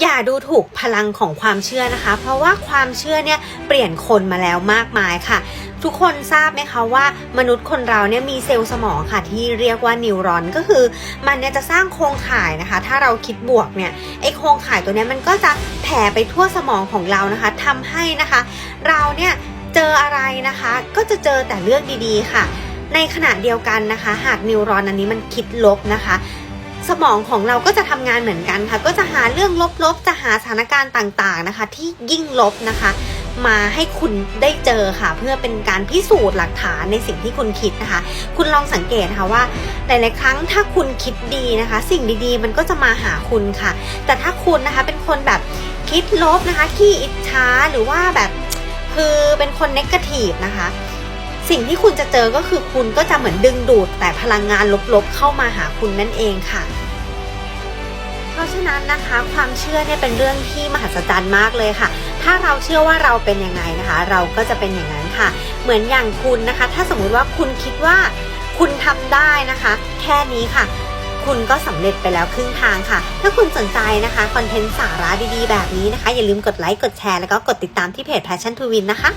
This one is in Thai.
อย่าดูถูกพลังของความเชื่อนะคะ เพราะว่าความเชื่อเนี่ยเปลี่ยนคนมาแล้วมากมายค่ะ ทุกคนทราบไหมคะว่ามนุษย์คนเราเนี่ยมีเซลล์สมองค่ะ ที่เรียกว่านิวรอนก็คือ มันเนี่ยจะสร้างโครงข่ายนะคะ ถ้าเราคิดบวกเนี่ยไอโครงข่ายตัวเนี้ยมันก็จะแผ่ไปทั่วสมองของเรานะคะทำให้นะคะ เราเนี่ยเจออะไรนะคะ ก็จะเจอแต่เรื่องดีๆค่ะ ในขณะเดียวกันนะคะ หากนิวรอนอันนี้มันคิดลบนะคะ สมองของเราก็จะทำงานเหมือนกันค่ะ ก็จะหาเรื่องลบๆ จะหาสถานการณ์ต่างๆนะคะ ที่ยิ่งลบนะคะ มาให้คุณได้เจอค่ะ เพื่อเป็นการพิสูจน์หลักฐานในสิ่งที่คุณคิดนะคะ คุณลองสังเกตนะคะว่าหลายๆครั้งถ้าคุณคิดดีนะคะ สิ่งดีๆ มันก็จะมาหาคุณค่ะ แต่ถ้าคุณนะคะเป็นคนแบบคิดลบนะคะขี้อิจฉาหรือว่าแบบคือเป็นคนเนกาทีฟนะคะ สิ่งที่คุณจะเจอก็คือคุณก็จะเหมือนดึงดูดแต่พลังงานลบๆเข้ามาหาคุณนั่นเองค่ะเพราะฉะนั้นนะคะความเชื่อเนี่ยเป็นเรื่องที่มหัศจรรย์มากเลยค่ะ ถ้าเราเชื่อว่าเราเป็นยังไงนะคะ เราก็จะเป็นอย่างนั้นค่ะ เหมือนอย่างคุณนะคะ ถ้าสมมุติว่าคุณคิดว่าคุณทำได้นะคะ แค่นี้ค่ะ คุณก็สำเร็จไปแล้วครึ่งทางค่ะ ถ้าคุณสนใจนะคะคอนเทนต์สาระดีๆ แบบนี้นะคะ อย่าลืมกดไลค์กดแชร์แล้วก็กดติดตามที่เพจ Passion to Win นะคะ